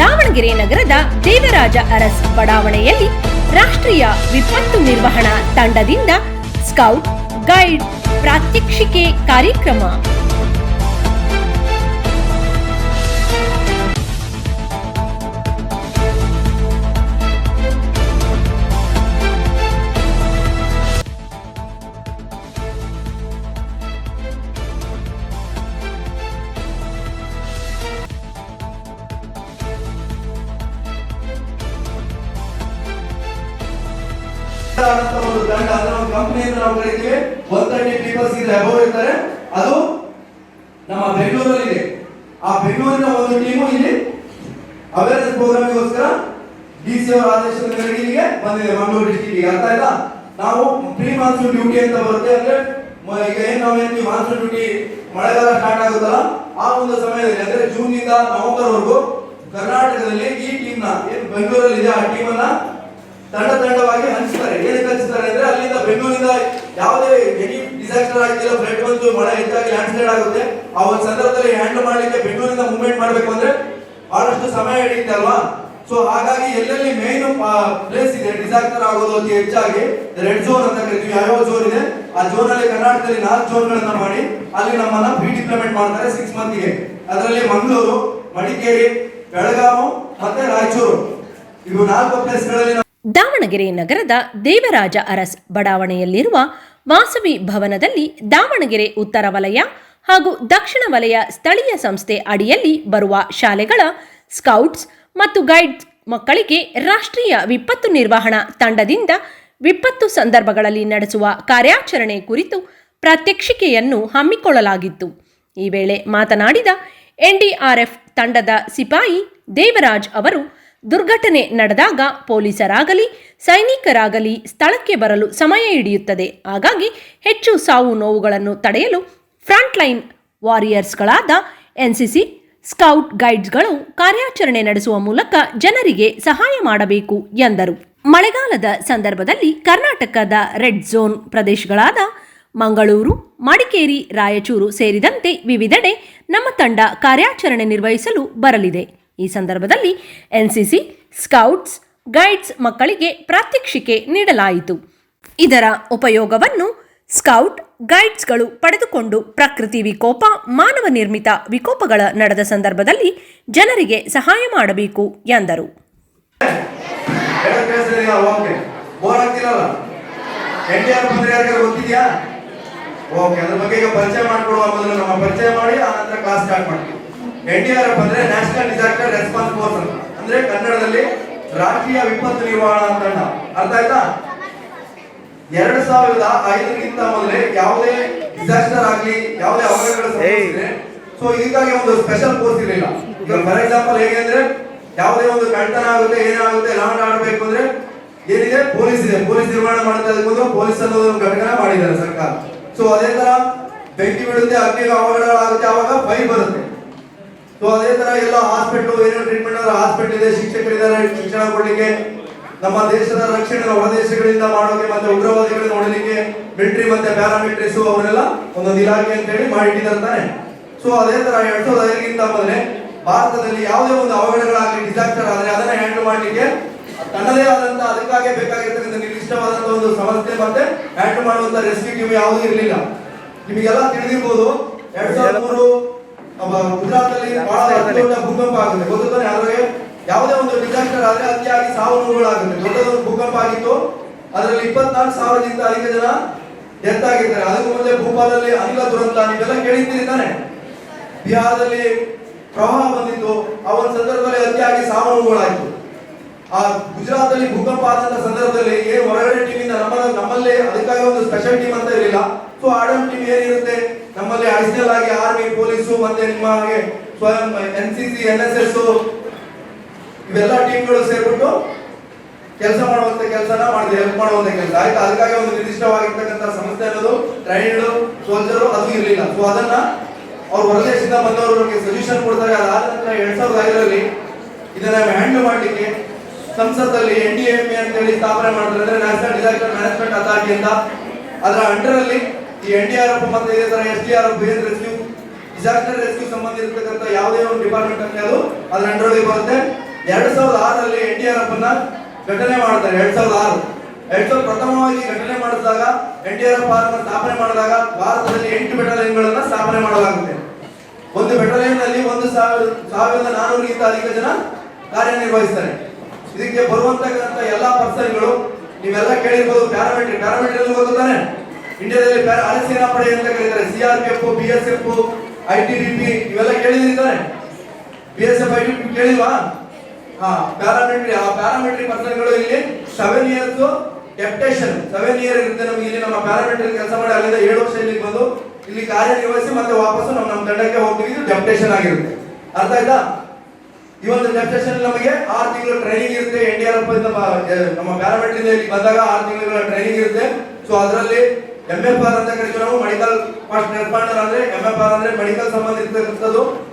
ದಾವಣಗೆರೆ ನಗರದ ದೇವರಾಜ ಅರಸ್ ಬಡಾವಣೆಯಲ್ಲಿ ರಾಷ್ಟ್ರೀಯ ವಿಪತ್ತು ನಿರ್ವಹಣಾ ತಂಡದಿಂದ ಸ್ಕೌಟ್ ಗೈಡ್ ಪ್ರಾತ್ಯಕ್ಷಿಕೆ ಕಾರ್ಯಕ್ರಮ ಒಂದು ತಂಡ ಅಂದ್ರೆ ಒಂದು ಕಂಪನಿಯಿಂದ ನಾವು ಕರಿತೀವಿ ಒನ್ ತರ್ಟಿ ಪೀಪಲ್ಸ್ ಇದೆ ಅಬೌವ್ ಇರ್ತಾರೆ. ಅದು ನಮ್ಮ ಬೆಂಗಳೂರಲ್ಲಿ ಇದೆ ಆ ಬೆಂಗಳೂರಿನ ಒಂದು ಟೀಮು ಇಲ್ಲಿ ಅವೇರ್ನೆಸ್ ಪ್ರೋಗ್ರಾಮ್ಗೋಸ್ಕರ ಡಿ ಸಿ ಅವರ ಆದೇಶದ ಮೇರೆಗೆ ಇಲ್ಲಿಗೆ ಬಂದಿದೆ, ಮಂಗಳೂರು ಡಿಸ್ಟಿಕ್ಗೆ ಅರ್ಥ ಆಯ್ತಾ? ನಾವು ಪ್ರೀ ಮಾನ್ಸೂನ್ ಡ್ಯೂಟಿ ಅಂತ ಬರುತ್ತೆ ಅಂದ್ರೆ ಈಗ ಏನ್ ನಾವು ಹೇಳ್ತೀವಿ ಮಾನ್ಸೂನ್ ಡ್ಯೂಟಿ ಮಳೆಗಾಲ ಸ್ಟಾರ್ಟ್ ಆಗುತ್ತಲ್ಲ, ಆ ಒಂದು ಸಮಯದಲ್ಲಿ, ಅಂದ್ರೆ ಜೂನ್ನಿಂದ ನವೆಂಬರ್ ವರೆಗೂ ಕರ್ನಾಟಕದಲ್ಲಿ ಈ ಟೀಮ್ನ ಏನು ಬೆಂಗಳೂರಲ್ಲಿ ಇದೆ ಆ ಟೀಮ್ ಅನ್ನ ತಂಡ ತಂಡವಾಗಿ ಹಂಚ್ತಾರೆ. ಏನಕ್ಕೆ ಹಂಚ್ತಾರೆ ಅಂದ್ರೆ ಅಲ್ಲಿಂದ ಬೆಂಗಳೂರಿಂದ ಯಾವುದೇ ಎನಿ ಡಿಸಾಸ್ಟರ್ ಆಗಿಲ್ಲ ಫ್ಲಡ್ ಬಂದು ಮಳೆ ಹೆಚ್ಚಾಗಿ ಲ್ಯಾಂಡ್ ಆಗುತ್ತೆ. ಆ ಒಂದು ಸಂದರ್ಭದಲ್ಲಿ ಹ್ಯಾಂಡಲ್ ಮಾಡ್ಲಿಕ್ಕೆ ಬೆಂಗಳೂರಿಂದ ಮೂವ್ಮೆಂಟ್ ಮಾಡಬೇಕು ಅಂದ್ರೆ ಬಹಳಷ್ಟು ಸಮಯ ಹಿಡಿಯುತ್ತೆ ಅಲ್ವಾ? ಸೊ ಹಾಗಾಗಿ ಎಲ್ಲೆಲ್ಲಿ ಮೇನ್ ಪ್ಲೇಸ್ ಇದೆ ಡಿಸಾಸ್ಟರ್ ಆಗೋದು ಅತಿ ಹೆಚ್ಚಾಗಿ ರೆಡ್ ಝೋನ್ ಅಂತ ಕರಿತೀವಿ. ಯಾವ ಝೋನ್ ಇದೆ? ಆ ಝೋನ್ ಅಲ್ಲಿ ಕರ್ನಾಟಕದಲ್ಲಿ ನಾಲ್ಕು ಝೋನ್ ಗಳನ್ನ ಮಾಡಿ, ಅಲ್ಲಿ ನಮ್ಮನ್ನ ಪ್ರೀ ಡಿಪ್ಲೋಮೆಂಟ್ ಮಾಡ್ತಾರೆ ಸಿಕ್ಸ್ ಮಂತ್ಗೆ ಅದರಲ್ಲಿ ಮಂಗಳೂರು, ಮಡಿಕೇರಿ ಬೆಳಗಾವಿ ಮತ್ತೆ ರಾಯಚೂರು. ಇವು ನಾಲ್ಕು ಪ್ಲೇಸ್ಗಳಲ್ಲಿ ದಾವಣಗೆರೆ ನಗರದ ದೇವರಾಜ ಅರಸ್ ಬಡಾವಣೆಯಲ್ಲಿರುವ ವಾಸವಿ ಭವನದಲ್ಲಿ ದಾವಣಗೆರೆ ಉತ್ತರ ವಲಯ ಹಾಗೂ ದಕ್ಷಿಣ ವಲಯ ಸ್ಥಳೀಯ ಸಂಸ್ಥೆ ಅಡಿಯಲ್ಲಿ ಬರುವ ಶಾಲೆಗಳ ಸ್ಕೌಟ್ಸ್ ಮತ್ತು ಗೈಡ್ಸ್ ಮಕ್ಕಳಿಗೆ ರಾಷ್ಟ್ರೀಯ ವಿಪತ್ತು ನಿರ್ವಹಣಾ ತಂಡದಿಂದ ವಿಪತ್ತು ಸಂದರ್ಭಗಳಲ್ಲಿ ನಡೆಸುವ ಕಾರ್ಯಾಚರಣೆ ಕುರಿತು ಪ್ರಾತ್ಯಕ್ಷಿಕೆಯನ್ನು ಹಮ್ಮಿಕೊಳ್ಳಲಾಗಿತ್ತು. ಈ ವೇಳೆ ಮಾತನಾಡಿದ ಎನ್ಡಿಆರ್ಎಫ್ ತಂಡದ ಸಿಪಾಯಿ ದೇವರಾಜ್ ಅವರು ದುರ್ಘಟನೆ ನಡೆದಾಗ ಪೊಲೀಸರಾಗಲಿ, ಸೈನಿಕರಾಗಲಿ ಸ್ಥಳಕ್ಕೆ ಬರಲು ಸಮಯ ಹಿಡಿಯುತ್ತದೆ. ಹಾಗಾಗಿ ಹೆಚ್ಚು ಸಾವು ನೋವುಗಳನ್ನು ತಡೆಯಲು ಫ್ರಂಟ್ಲೈನ್ ವಾರಿಯರ್ಸ್ಗಳಾದ ಎನ್ಸಿಸಿ ಸ್ಕೌಟ್ ಗೈಡ್ಸ್ಗಳು ಕಾರ್ಯಾಚರಣೆ ನಡೆಸುವ ಮೂಲಕ ಜನರಿಗೆ ಸಹಾಯ ಮಾಡಬೇಕು ಎಂದರು. ಮಳೆಗಾಲದ ಸಂದರ್ಭದಲ್ಲಿ ಕರ್ನಾಟಕದ ರೆಡ್ ಝೋನ್ ಪ್ರದೇಶಗಳಾದ ಮಂಗಳೂರು, ಮಡಿಕೇರಿ, ರಾಯಚೂರು ಸೇರಿದಂತೆ ವಿವಿಧೆಡೆ ನಮ್ಮ ತಂಡ ಕಾರ್ಯಾಚರಣೆ ನಿರ್ವಹಿಸಲು ಬರಲಿದೆ. ಈ ಸಂದರ್ಭದಲ್ಲಿ ಎನ್ಸಿಸಿ ಸ್ಕೌಟ್ಸ್, ಗೈಡ್ಸ್ ಮಕ್ಕಳಿಗೆ ಪ್ರಾತ್ಯಕ್ಷಿಕೆ ನೀಡಲಾಯಿತು. ಇದರ ಉಪಯೋಗವನ್ನು ಸ್ಕೌಟ್, ಗೈಡ್ಸ್ಗಳು ಪಡೆದುಕೊಂಡು ಪ್ರಕೃತಿ ವಿಕೋಪ, ಮಾನವ ನಿರ್ಮಿತ ವಿಕೋಪಗಳ ನಡೆದ ಸಂದರ್ಭದಲ್ಲಿ ಜನರಿಗೆ ಸಹಾಯ ಮಾಡಬೇಕು ಎಂದರು. ಓಕೆ, ಅದ್ರ ಬಗ್ಗೆ ಈಗ ಪರಿಚಯ ಮಾಡಿಕೊಡುವ ಮೊದಲು ನಮ್ಮ ಪರಿಚಯ ಮಾಡಿ, ಆನಂತರ ಕ್ಲಾಸ್ ಸ್ಟಾರ್ಟ್ ಮಾಡ್ತೀವಿ. ಎನ್ ಅಂದ್ರೆ ನ್ಯಾಷನಲ್ ಡಿಸಾಸ್ಟರ್ ರೆಸ್ಪಾನ್ಸ್ ಫೋರ್ಸ್ ಅಂದ್ರೆ ಕನ್ನಡದಲ್ಲಿ ರಾಷ್ಟ್ರೀಯ ವಿಪತ್ತು ನಿರ್ವಹಣಾ ತಂಡ. ಅರ್ಥ ಆಯ್ತಾ? ಎರಡ್ ಸಾವಿರದ ಐದಕ್ಕಿಂತ ಮೊದಲೇ ಯಾವುದೇ ಡಿಸಾಸ್ಟರ್ ಆಗಲಿ, ಯಾವುದೇ ಸಂಭವಿಸಿದ್ರೆ, ಸೊ ಇದಕ್ಕಾಗಿ ಒಂದು ಸ್ಪೆಷಲ್ ಕೋರ್ಸ್ ಇರಲಿಲ್ಲ. ಈಗ ಫಾರ್ ಎಕ್ಸಾಂಪಲ್ ಹೇಗೆ ಅಂದ್ರೆ, ಯಾವುದೇ ಒಂದು ಕಳ್ತನ ಆಗುತ್ತೆ ಏನಾಗುತ್ತೆ ಲಾಂಡ್ ಆಡಬೇಕು ಅಂದ್ರೆ ಏನಿದೆ? ಪೊಲೀಸ್ ಇದೆ. ಪೊಲೀಸ್ ನಿರ್ವಹಣೆ ಮಾಡುತ್ತೆ ಪೊಲೀಸ್ ಅನ್ನೋದು ಒಂದು ಘಟಕನ ಮಾಡಿದ್ದಾರೆ ಸರ್ಕಾರ. ಸೊ ಅದೇ ತರ ಬೆಂಕಿ ಬಿಡುತ್ತೆ ಅಗ್ನಿ ಅವಘಡಗಳಾಗುತ್ತೆ ಅವಾಗ ಬೈ ಬರುತ್ತೆ. ಸೊ ಅದೇ ತರ ಎಲ್ಲ ಹಾಸ್ಪಿಟಲ್ ಏನೇನು ಟ್ರೀಟ್ಮೆಂಟ್ ಆದ್ರೆ ಹಾಸ್ಪಿಟಲ್ ಇದೆ ಶಿಕ್ಷಕರಿದ್ದಾರೆ ಶಿಕ್ಷಣ ಕೊಡಲಿಕ್ಕೆ. ನಮ್ಮ ದೇಶದ ರಕ್ಷಣೆ ಹೊರ ದೇಶಗಳಿಂದ ಮಾಡೋಕೆ ಮತ್ತೆ ಉಗ್ರವಾದಿಗಳನ್ನ ನೋಡಲಿಕ್ಕೆ ಮಿಲಿಟರಿ ಮತ್ತೆ ಪ್ಯಾರಾಮಿಲಿಟರೀಸ್ ಅವರೆಲ್ಲ ಒಂದೊಂದು ಇಲಾಖೆ ಅಂತ ಹೇಳಿ ಮಾಡಿಟ್ಟಿದ್ದಾರೆ ಸೊ ಅದೇ ತರ ಎರಡ್ ಸಾವಿರದ ಐದಕ್ಕಿಂತ ಮೊದಲೇ ಭಾರತದಲ್ಲಿ ಯಾವುದೇ ಒಂದು ಅವಘಡಗಳಾಗಲಿ ಡಿಸಾಸ್ಟರ್ ಆದ್ರೆ ಅದನ್ನ ಹ್ಯಾಂಡಲ್ ಮಾಡಲಿಕ್ಕೆ ತನ್ನದೇ ಆದಂತ ಅದಕ್ಕಾಗಿ ಬೇಕಾಗಿರ್ತಕ್ಕಂಥ ನಿರ್ದಿಷ್ಟವಾದಂತ ಒಂದು ಸಂಸ್ಥೆ ಮತ್ತೆ ಹ್ಯಾಂಡಲ್ ಮಾಡುವಂತ ರೆಸ್ಕ್ಯೂ ಟೀಮ್ ಯಾವುದೂ ಇರಲಿಲ್ಲ. ನಿಮಗೆಲ್ಲ ತಿಳಿದಿರ್ಬೋದು, ಎರಡ್ ಸಾವಿರದ ಮೂರು ಗುಜರಾತ್ ಅಲ್ಲಿ ಬಹಳ ದೊಡ್ಡ ಭೂಕಂಪ ಆಗುತ್ತೆ ಗೊತ್ತಾನೆ ಆದರೆ ಯಾವುದೇ ಒಂದು ಡಿಸಾಸ್ಟರ್ ಆದ್ರೆ ಅತಿಯಾಗಿ ಸಾವು ನೋವುಗಳಾಗುತ್ತೆ. ದೊಡ್ಡದೊಂದು ಭೂಕಂಪ ಆಗಿತ್ತು. ಅದರಲ್ಲಿ ಇಪ್ಪತ್ನಾಲ್ಕು ಸಾವಿರದಿಂದ ಅಧಿಕ ಜನ ಡೆತ್ ಆಗಿದ್ದಾರೆ. ಅದಕ್ಕೂ ಮುಂದೆ ಭೂಪಾಲದಲ್ಲಿ ಅನಿಲ ದುರಂತ ನೀವೆಲ್ಲ ಕೇಳಿದ್ದೀರಿ ತಾನೆ. ಬಿಹಾರದಲ್ಲಿ ಪ್ರವಾಹ ಬಂದಿತ್ತು. ಆ ಒಂದು ಸಂದರ್ಭದಲ್ಲಿ ಅತಿಯಾಗಿ ಸಾವು ನೋವುಗಳಾಯಿತು. ಆ ಗುಜರಾತ್ ಅಲ್ಲಿ ಭೂಕಂಪ ಆದಂತ ಸಂದರ್ಭದಲ್ಲಿ ಏನು ಹೊರಗಡೆ ಟೀಮ್ ಇಂದ ನಮ್ಮ ನಮ್ಮಲ್ಲೇ ಅದಕ್ಕಾಗಿ ಒಂದು ಸ್ಪೆಷಲ್ ಟೀಮ್ ಅಂತ ಇರಲಿಲ್ಲ. ಸೊ ನಮ್ಮಲ್ಲಿ ಅಡಿಷನಲ್ ಆಗಿ ಆರ್ಮಿ ಪೊಲೀಸು ಮತ್ತೆ ನಿಮ್ಮ ಹಾಗೆ ಸ್ವಯಂ N C C, N S S ಇವೆಲ್ಲ ಟೀಮ್ಗಳು ಸೇರ್ಬಿಟ್ಟು ಕೆಲಸ ಮಾಡುವಂತ ಕೆಲಸನ ಮಾಡಿದೆ ಹೆಲ್ಪ್ ಮಾಡುವಂತ ಕೆಲಸ. ಆಯ್ತಾ? ಅದಕ್ಕಾಗಿ ಒಂದು ನಿರ್ದಿಷ್ಟವಾಗಿರ್ತಕ್ಕಂಥ ಸಂಸ್ಥೆ ಅನ್ನೋದು ಟ್ರೈನ್ಡ್ ಸೋಲ್ಜರು ಅದು ಇರಲಿಲ್ಲ. ಸೊ ಅದನ್ನ ಅವ್ರು ಹೊರದೇಶದಿಂದ ಬಂದವರು ಸಜೆಷನ್ ಕೊಡ್ತಾರೆ. ಅದಾದ ನಂತರ ಎರಡ್ ಸಾವಿರದ ಐದರಲ್ಲಿ ಇದನ್ನ ಹ್ಯಾಂಡಲ್ ಮಾಡಲಿಕ್ಕೆ ಸಂಸತ್ತಲ್ಲಿ ಎನ್ ಡಿ ಎಂ ಎ ಅಂತ ಹೇಳಿ ಸ್ಥಾಪನೆ ಮಾಡ್ತಾರೆ. ಅಂದ್ರೆ ನ್ಯಾಷನಲ್ ಡಿಸಾಸ್ಟರ್ ಮ್ಯಾನೇಜ್ಮೆಂಟ್ ಅಥಾರಿಟಿ ಅಂತ. ಅದರ ಅಂಡರ್ ಅಲ್ಲಿ ಈ ಎನ್ ಡಿ ಆರ್ ಎಫ್ ಮತ್ತೆ ಇದೇ ತರ ಎಸ್ ಡಿ ಆರ್ ಎಫ್ ಬೇರೆ ರೆಸ್ಕ್ಯೂ ಡಿಸಾಸ್ಟರ್ ರೆಸ್ಕ್ಯೂ ಸಂಬಂಧ ಇರತಕ್ಕಂಥ ಯಾವುದೇ ಒಂದು ಡಿಪಾರ್ಟ್ಮೆಂಟ್ ಅಂತ ಅದು ಅದರ ಅಂಡರ್ ಅಲ್ಲಿ ಬರುತ್ತೆ. ಎರಡ್ ಸಾವಿರದ ಆರಲ್ಲಿ ಎನ್ ಡಿ ಆರ್ ಎಫ್ ಅನ್ನ ಘಟನೆ ಮಾಡ್ತಾರೆ, ಎರಡ್ ಸಾವಿರದ ಆರು. ಎರಡ್ ಸಾವಿರದ ಪ್ರಥಮವಾಗಿ ಘಟನೆ ಮಾಡಿದಾಗ ಎನ್ ಡಿ ಆರ್ ಎಫ್ ಅನ್ನ ಸ್ಥಾಪನೆ ಮಾಡಿದಾಗ ಭಾರತದಲ್ಲಿ ಎಂಟು ಬೆಟಾಲಿಯನ್ಗಳನ್ನ ಸ್ಥಾಪನೆ ಮಾಡಲಾಗುತ್ತೆ. ಒಂದು ಬೆಟಾಲಿಯನ್ ಅಲ್ಲಿ ಒಂದು ಸಾವಿರ, ಸಾವಿರದ ನಾನೂರಿಗಿಂತ ಅಧಿಕ ಜನ ಕಾರ್ಯನಿರ್ವಹಿಸ್ತಾರೆ. ಇದಕ್ಕೆ ಬರುವಂತಕ್ಕಂಥ ಎಲ್ಲಾ ಪರ್ಸನ್ಗಳು ನೀವೆಲ್ಲ ಕೇಳಿರ್ಬೋದು ಪ್ಯಾರಾಮಿಲಿಟರಿ ಪ್ಯಾರಾಮಿಲಿಟರಿ ಅಲ್ಲಿ ಇಂಡಿಯಾದಲ್ಲಿ ಪ್ಯಾರ ಸೇನಾ ಪಡೆ ಅಂತ ಕರೀತಾರೆ C R P F B S F I T B P ಇವೆಲ್ಲ ಕೇಳಿದಿದ್ದಾರೆ. B S F I T ಕೇಳಿಲ್ವಾ? ಹಾ, ಪ್ಯಾರಾಮಿಲಿಟರಿ, ಆ ಪ್ಯಾರಾಮಿಲಿಟರಿ ಪರ್ಸನ್ಗಳು ಇಲ್ಲಿ seven years deputation seven year ಇರುತ್ತೆ ನಮ್ಗೆ ಇಲ್ಲಿ ನಮ್ಮ ಪ್ಯಾರಾಮಿಲಿಟರಿ ಕೆಲಸ ಮಾಡಿ ಅಲ್ಲಿಂದ ಏಳು ವರ್ಷ ಇಲ್ಲಿಗೆ ಬಂದು ಇಲ್ಲಿ ಕಾರ್ಯನಿರ್ವಹಿಸಿ ಮತ್ತೆ ವಾಪಸ್ಸು ನಮ್ಮ ನಮ್ಮ ತಂಡಕ್ಕೆ ಹೋಗ್ತೀವಿ. ಇದು ಡೆಪ್ಟೇಷನ್ ಆಗಿರುತ್ತೆ. ಅರ್ಥ ಆಯ್ತಾ? ಈ ಒಂದು ಡೆಪ್ಟೇಷನ್ ನಮಗೆ ಆರು ತಿಂಗಳ ಟ್ರೈನಿಂಗ್ ಇರುತ್ತೆ. ಎನ್ ಡಿ ಆರ್ ಎಫ್ ನಮ್ಮ ಪ್ಯಾರಾಮೆಟ್ರಿಯಿಂದ ಇಲ್ಲಿ ಬಂದಾಗ ಆರು ತಿಂಗಳ ಟ್ರೈನಿಂಗ್ ಇರುತ್ತೆ. ಸೊ ಅದರಲ್ಲಿ ಎಂ ಎಫ್ ಆರ್ ಅಂತ ಕರಿತೀವಿ ನಾವು ಮೆಡಿಕಲ್ ಫಸ್ಟ್ ರೆಸ್ಪಾಂಡರ್ ಅಂದ್ರೆ ಎಂ ಎಫ್ ಅಂದ್ರೆ ಮೆಡಿಕಲ್ ಸಂಬಂಧ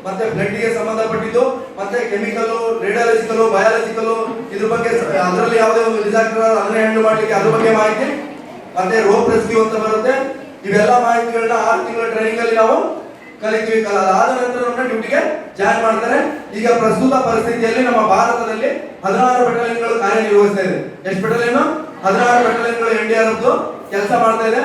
ಮತ್ತೆ ಬ್ಲಡ್ಗೆ ಸಂಬಂಧಪಟ್ಟಿದ್ದು, ಮತ್ತೆ ಕೆಮಿಕಲ್ ರೇಡಿಯಾಲಜಿಕಲ್ ಬಯಾಲಜಿಕಲ್ ಇದ್ರ ಬಗ್ಗೆ ಅದರಲ್ಲಿ ಯಾವುದೇ ಒಂದು ಡಿಸಾಸ್ಟರ್ ಅಂದ್ರೆ ಹ್ಯಾಂಡಲ್ ಮಾಡ್ಲಿಕ್ಕೆ ಅದ್ರ ಬಗ್ಗೆ ಮಾಹಿತಿ, ಮತ್ತೆ ರೋಪ್ ರೆಸ್ಕ್ಯೂ ಅಂತ ಬರುತ್ತೆ. ಇವೆಲ್ಲ ಮಾಹಿತಿಗಳನ್ನ ಆರು ತಿಂಗಳ ಟ್ರೈನಿಂಗ್ ಅಲ್ಲಿ ನಾವು ಕಲಿತೀವಿ. ಕಲ ಆದ ನಂತರ ನಮ್ಮನ್ನ ಡ್ಯೂಟಿಗೆ ಜಾಯ್ನ್ ಮಾಡ್ತಾರೆ. ಈಗ ಪ್ರಸ್ತುತ ಪರಿಸ್ಥಿತಿಯಲ್ಲಿ ನಮ್ಮ ಭಾರತದಲ್ಲಿ ಹದಿನಾರು ಬೆಟಲಿಯನ್ಗಳು ಕಾರ್ಯನಿರ್ವಹಿಸ್ತಾ ಇದೆ. ಎಷ್ಟು ಬೆಟಲಿಯನ್ ಹದಿನಾರು ಬೆಟಲಿಯನ್ಗಳು ಎನ್ ಡಿ ಆರ್ ಕೆಲಸ ಮಾಡ್ತಾ ಇದೆ.